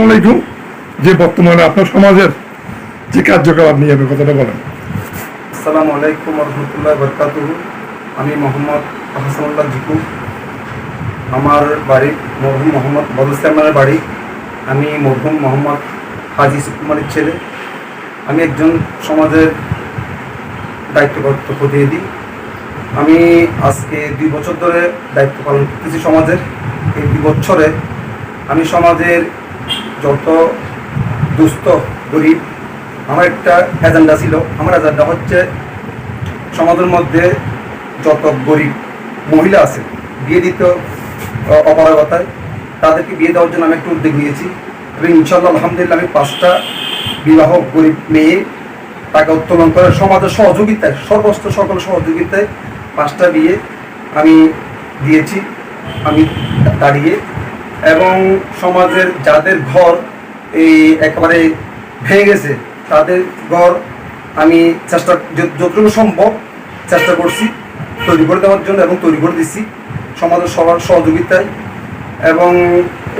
আলাইকুম। যে বর্তমানে আপনার সমাজের যে কার্যকলাপ নিয়ে আপনি কথাটা বলেন আসসালামু আলাইকুম রহমতুল্লাহ বরকাত আমি মোহাম্মদ হাসানুল্লাহ জিকু। আমার বাড়ি মরহুম মোহাম্মদ বদর বাড়ি। আমি মরহুম মোহাম্মদ হাজি সুকুমারের ছেলে। আমি একজন সমাজের দায়িত্বপ্রাপ্ত প্রতিনিধি। আমি আজকে দুই বছর ধরে দায়িত্ব পালন করতেছি সমাজের। এই দুই বছরে আমি সমাজের যত দুস্থ, গরিব, আমার একটা এজেন্ডা ছিল। আমার এজেন্ডা হচ্ছে সমাজের মধ্যে যত গরিব মহিলা আছে, বিয়ে দিত অপারগতায়, তাদেরকে বিয়ে দেওয়ার জন্য আমি একটু উদ্যোগ নিয়েছি এবং ইনশাল্লাহ আলহামদুলিল্লাহ, আমি পাঁচটা বিবাহ গরিব মেয়ে টাকা উত্তোলন করে সমাজের সহযোগিতায় সর্বস্ত সকল সহযোগিতায় পাঁচটা বিয়ে আমি দিয়েছি। আমি দাঁড়িয়ে এবং সমাজের যাদের ঘর এই একেবারে ভেঙে গেছে, তাদের ঘর আমি চেষ্টা যতটুকু সম্ভব চেষ্টা করছি তৈরি করে দেওয়ার জন্য এবং তৈরি করে দিচ্ছি সমাজের সবার সহযোগিতায়। এবং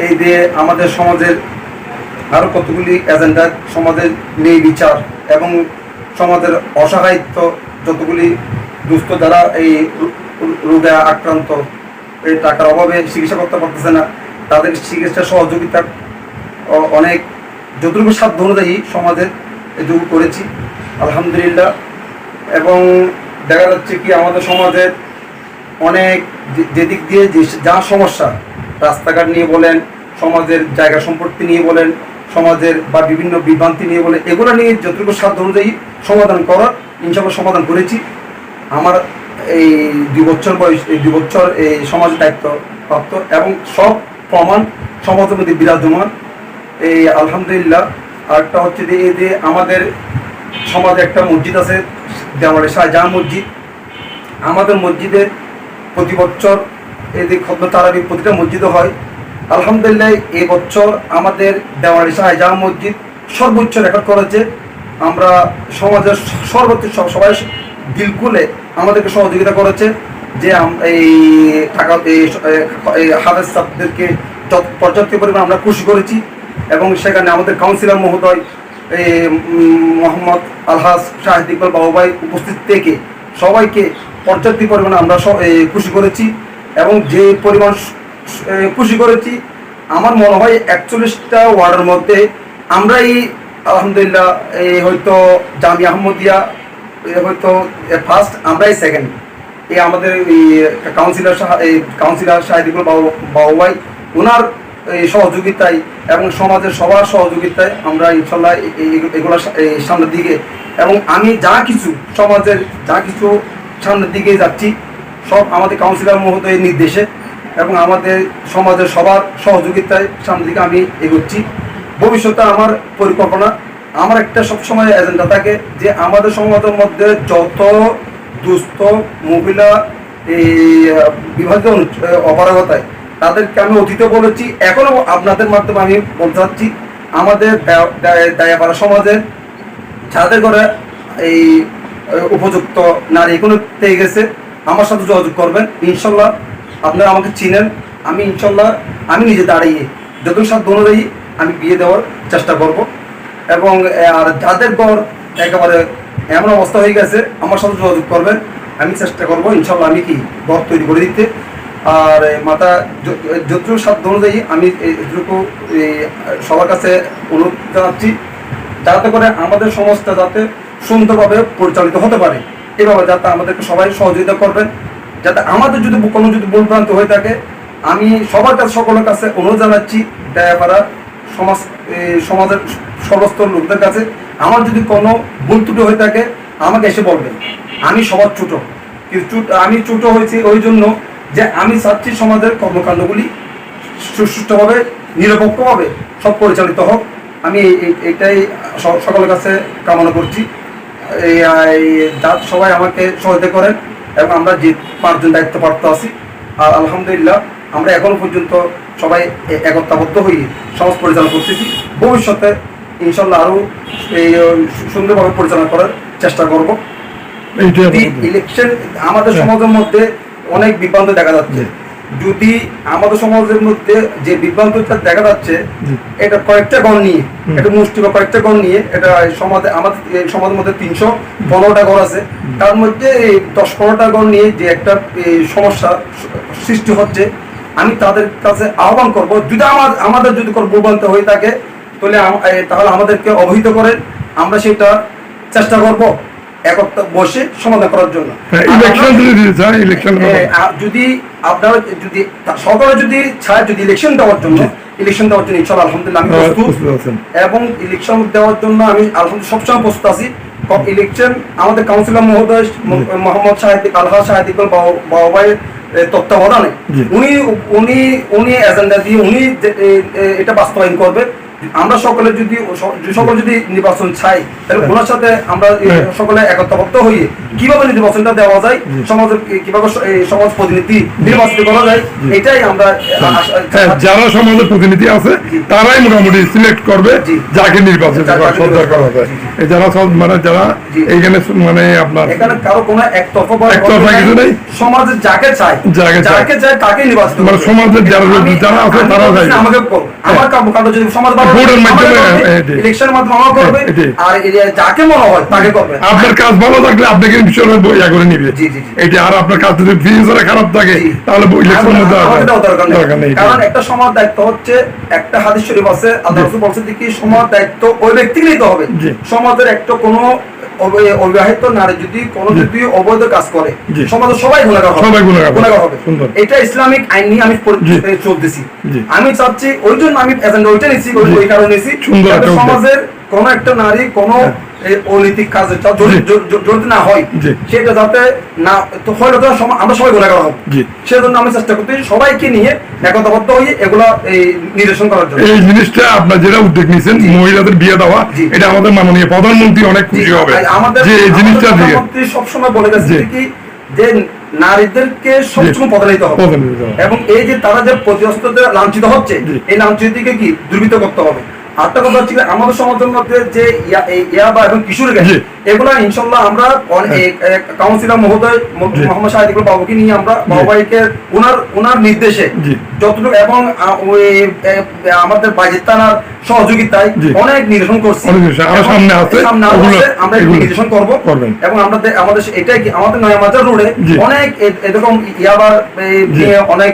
এই দিয়ে আমাদের সমাজের আরও কতগুলি এজেন্ডা, সমাজের নেই বিচার এবং সমাজের অসহায়িত্ব, যতগুলি দুস্থ যারা এই রোগে আক্রান্ত, এই টাকার অভাবে চিকিৎসা করতে পারতেছে না তাদের চিকিৎসা সহযোগিতা অনেক, যতটুকু সাধ্য অনুযায়ী সমাজের এটুকু করেছি, আলহামদুলিল্লাহ। এবং দেখা যাচ্ছে কি আমাদের সমাজের অনেক যেদিক দিয়ে যে যা সমস্যা, রাস্তাঘাট নিয়ে বলেন, সমাজের জায়গা সম্পত্তি নিয়ে বলেন, সমাজের বা বিভিন্ন বিভ্রান্তি নিয়ে বলেন, এগুলো নিয়ে যতটুকু সাধ্য অনুযায়ী সমাধান করার ইনশাল্লাহ সমাধান করেছি। আমার এই দুই বছর বয়স, এই দুই বছর এই সমাজের দায়িত্ব প্রাপ্ত এবং সব প্রমাণ সমাজের মধ্যে বিরাজমান এই আলহামদুলিল্লাহ, আরেকটা হচ্ছে যে, এই যে আমাদের সমাজে একটা মসজিদ আছে, দেওয়ালে শাহজাহান মসজিদ। আমাদের মসজিদে প্রতি বছর এই যে খদ্ম তারাবি প্রতিটা মসজিদে হয়। আলহামদুলিল্লাহ, এই বছর আমাদের দেওয়ালি শাহজাহান মসজিদ সর্বোচ্চ রেকর্ড করেছে। আমরা সমাজের সর্বোচ্চ সব- সবাই দিলকুলে আমাদেরকে সহযোগিতা করেছে। যে এই টাকা এই হাফেজ সাহেবদেরকে পর্যাপ্ত পরিমাণ আমরা খুশি করেছি এবং সেখানে আমাদের কাউন্সিলর মহোদয় মোহাম্মদ আলহাজ শাহিদ ইকবাল বাবুভাই উপস্থিত থেকে সবাইকে পর্যাপ্ত পরিমাণে আমরা খুশি করেছি এবং যে পরিমাণ খুশি করেছি, আমার মনে হয় একচল্লিশটা ওয়ার্ডের মধ্যে আমরাই আলহামদুলিল্লাহ, এই হয়তো জামি আহমদিয়া হয়তো ফার্স্ট আমরাই সেকেন্ড এই আমাদের এই কাউন্সিলর এই কাউন্সিলর শাহিদুল বাবু ভাই ওনার এই সহযোগিতায় এবং সমাজের সবার সহযোগিতায় আমরা ইনশাল্লাহ এগুলো সামনের দিকে এবং আমি যা কিছু সমাজের যা কিছু সামনের দিকে যাচ্ছি, সব আমাদের কাউন্সিলর মহোদয়ের নির্দেশে এবং আমাদের সমাজের সবার সহযোগিতায় সামনের দিকে আমি এগোচ্ছি। ভবিষ্যতে আমার পরিকল্পনা, আমার একটা সবসময় এজেন্ডা থাকে যে আমাদের সমাজের মধ্যে যত দুস্থ মহিলা এই আহ, অপারগতায় তাদেরকে আমি অতীতে বলেছি এখনও আপনাদের মাধ্যমে আমি বলতে চাচ্ছি আমাদের দায়াপাড়া সমাজের যাদের ঘরে এই উপযুক্ত নারী কোনো পেয়ে গেছে আমার সাথে যোগাযোগ করবেন ইনশাল্লাহ আপনারা আমাকে চিনেন আমি ইনশাল্লাহ আমি নিজে দাঁড়িয়ে যতটুকু সাধ্য অনুযায়ী আমি বিয়ে দেওয়ার চেষ্টা করব এবং আর যাদের ঘর একেবারে এমন অবস্থা হয়ে গেছে, আমার সাথে যোগাযোগ করবেন, আমি চেষ্টা করব, ইনশাল্লাহ আমি কি ঘর তৈরি করে দিতে। আর মাতা যতটুকু সাধ্য অনুযায়ী আমি এটুকু সবার কাছে অনুরোধ জানাচ্ছি, যাতে করে আমাদের সমাজটা যাতে সুন্দরভাবে পরিচালিত হতে পারে। এভাবে যাতে আমাদেরকে সবাই সহযোগিতা করবেন, যাতে আমাদের যদি কোনো যদি ভুলভ্রান্ত হয়ে থাকে, আমি সবার কাছে, সকলের কাছে অনুরোধ জানাচ্ছি দয়াপাড়া সমাজ সমাজের সমস্ত লোকদের কাছে আমার যদি কোনো ভুল ত্রুটি হয়ে থাকে, আমাকে এসে বলবেন আমি সবার ছোটো। কিন্তু আমি ছোটো হয়েছি ওই জন্য যে আমি চাচ্ছি সমাজের কর্মকাণ্ডগুলি সুষ্ঠুভাবে, নিরপেক্ষভাবে সব পরিচালিত হোক। আমি এটাই সকলের কাছে কামনা করছি। সবাই আমাকে সহায়তা করেন এবং আমরা যে পাঁচজন দায়িত্বপ্রাপ্ত আছি, আর আলহামদুলিল্লাহ আমরা এখনও পর্যন্ত সবাই এ- একতাবদ্ধ হয়ে সমাজ পরিচালনা করতেছি। ভবিষ্যতে ইনশাল্লাহ আরও এই সুন্দরভাবে পরিচালনা করার চেষ্টা করব। যদি ইলেকশন আমাদের হ্যাঁ। সমাজের মধ্যে অনেক বিভ্রান্ত দেখা যাচ্ছে। যদি আমাদের সমাজের মধ্যে যে বিভ্রান্তটা দেখা যাচ্ছে এটা কয়েকটা গণ নিয়ে। এটা মুষ্টি বা কয়েকটা গণ নিয়ে এটা সমাজে আমাদের সমাজের মধ্যে তিনশো পনেরোটা ঘর আছে। তার মধ্যে এই দশ পনেরোটা গণ নিয়ে যে একটা সমস্যা সৃষ্টি হচ্ছে আমি তাদের কাছে আহ্বান করব যদি আমার আমাদের যদি কোনো ভুলভ্রান্ত হয়ে থাকে তাহলে তাহলে আমাদেরকে অবহিত করেন। আমরা সেটা চেষ্টা করব একত্র বসে সমাধান করার জন্য। হ্যাঁ, যদি আপনারা যদি যদি যদি ইলেকশন দেওয়ার জন্য ইলেকশন দেওয়ার জন্য ইনশাল্লাহ আলহামদুলিল্লাহ আমি প্রস্তুত। প্রস্তুত এবং ইলেকশন দেওয়ার জন্য আমি আলহামদুলিল্লাহ সবসময় প্রস্তুত আছি। ইলেকশন আমাদের কাউন্সিলর মহোদয় মোহাম্মদ শাহিদ আলহা শাহিদ ইকবাল বাবা ভাইয়ের তত্ত্বাবধানে উনি উনি উনি এজেন্ডা দিয়ে উনি এটা বাস্তবায়ন করবে। আমরা সকলে যদি সকলে যদি নির্বাচন চাই তাহলে হ্যাঁ। ওনার সাথে আমরা হ্যাঁ। সকলে একত্রবদ্ধ হয়ে কীভাবে নির্বাচনটা দেওয়া যায় সমাজের কীভাবে সমাজ প্রতিনিধি নির্বাচিত করা যায় এটাই আমরা হ্যাঁ। যারা সমাজের প্রতিনিধি আছে তারাই মোটামুটি সিলেক্ট করবে যাকে নির্বাচিত করা- সরকার করা যায়। যারা সব মানে যারা এইখানে মানে আপনার এখানে কারও কোনো একতরফা একতরফা কিছু নেই। সমাজে যাকে চায় যাকে চায়। তাকে নির্বাচিত মানে সমাজের যারা- যারা আছে বলছি আমাকে আমার যদি সমাজ ভোটের মাধ্যমে, করবে, এটি। ইলেকশনের মাধ্যমে করবে আর যাকে মনে হয় তাকে করবে আপনার কাজ ভালো থাকলে আপনাকে বিষয় ইয়া করে নিবে। এটা আর আপনার কাজ যদি খারাপ থাকে তাহলে ইলেকশন দরকার নেই। কারণ একটা সমাজ দায়িত্ব হচ্ছে একটা হাদিস শরীফ আছে আল্লাহ। রাসূল বলছেন কি সমাজ দায়িত্ব ওই ব্যক্তিকে নিতে হবে। সমাজের একটা কোনো অবিবাহিত নারী যদি কোনো। যদি অবৈধ কাজ করে। সমাজে সবাই গুণাগার হবে। গুণাগার হবে। এটা ইসলামিক আইন নিয়ে আমি চলতেছি। আমি চাচ্ছি ওই জন্য আমি এজেন্ডা ওইটা নিচ্ছি ওই কারণে নিচ্ছি সমাজের কোনো একটা নারী কোনো এই অনৈতিক কাজে জড়িত না হয় সেটা যাতে না হলে তো আমরা সবাই গুণাগার হব। জি। সেজন্য চেষ্টা করতেছি সবাইকে নিয়ে একতাবদ্ধ হয়ে এগুলো এই নির্দেশন করার জন্য। এই জিনিসটা আপনার যেটা উদ্যোগ নিয়েছেন মহিলাদের বিয়ে দেওয়া এটা আমাদের মাননীয় প্রধানমন্ত্রী অনেক খুশি হবে। আমাদের যে এই জিনিসটা দিয়ে প্রধানমন্ত্রী সবসময় বলে গেছে কি যে নারীদেরকে সবসময় হবে। এবং এই যে তারা যে প্রতিহস্ততে লাঞ্ছিত হচ্ছে। এই লাঞ্ছিতকে কি দুর্বৃত্ত করতে হবে? আরেকটা কথা হচ্ছে আমাদের সমাজের মধ্যে যে ইয়া- ইয়াবা এবং কিশোর গ্যাস। এগুলা ইনশাল্লাহ আমরা অন- হ্যাঁ। কাউন্সিলর মহোদয় মোহাম্মদ শাহিদ ইকবাল বাবুকে নিয়ে আমরা বাবুভাইকে ওনার ওনার নির্দেশে যতটুকু এবং ওই আমাদের থানার সহযোগিতায় অনেক নিরসন করছি। সামনে আছে, আমরা এগুলো এগুলো নিরসন করব। এবং আমাদের আমাদের এটাই কি আমাদের নয়া বাজার রোডে অনেক এরকম ইয়াবার অনেক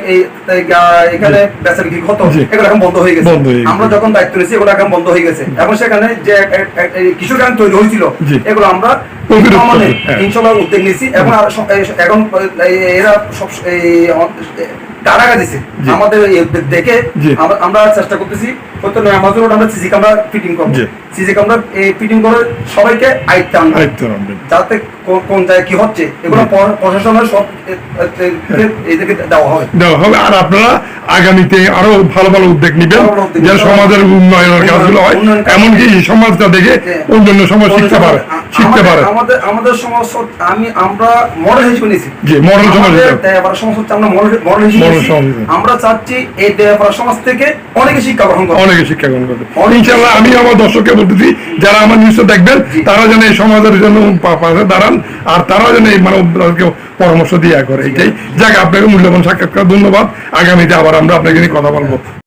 এখানে বেচা বিক্রি হতো এগুলো এখন বন্ধ হয়ে গেছে। বন্ধ হয়ে গেছে। আমরা যখন দায়িত্ব নিয়েছি এগুলো বন্ধ হয়ে গেছে। এবং সেখানে যে কিশোর গ্যাং তৈরি হয়েছিল এগুলো আমরা হ্যাঁ। ইনশাল্লাহ উদ্যোগ নিয়েছি এবং এখন এরা সব কারাগা দিছে। আমাদের দেখে আমরা- চেষ্টা করতেছি আমাদের আমরা সিসি ক্যামেরা ফিটিং করব। সিসি ক্যামেরা ফিটিং করে সবাইকে আয়ত্তে আনব। যাতে কোন- জায়গায় কি হচ্ছে এগুলো প্রশাসনের সব এ- এদেরকে দেওয়া হবে। দেওয়া হবে আর আপনারা আগামীতে আরও ভালো ভালো উদ্যোগ নিবেন যেন সমাজের উন্নয়নের কাজগুলো হয়। এমনকি সমাজটা দেখে হ্যাঁ। অন্যান্য সমাজ শিখতে পারে। শিখতে পারে। আমাদের আমাদের সমাজ আমি আমরা মডেল হিসেবে নিয়েছি। জি, model সমাজ আমাদের হিসেবে। দেয়াপাড়া সমাজ হচ্ছে আমরা মডেল মডেল হিসেবে। আমরা চাচ্ছি এই দেয়াপাড়া সমাজ থেকে অনেকে শিক্ষা গ্রহণ করে অনেকে শিক্ষা গ্রহণ করবে অনেকে ইনশাল্লাহ আমি আমার দর্শককে বলতেছি যারা আমার নিউজটা দেখবেন তারা যেন এই সমাজের জন্য পাশে দাঁড়ান আর তারা যেন এই মানে পরামর্শ দিয়ে করে। এটাই যাক আপনাকে মূল্যবান সাক্ষাৎকার ধন্যবাদ। আগামীতে আবার আমরা আপনাকে নিয়ে কথা বলব।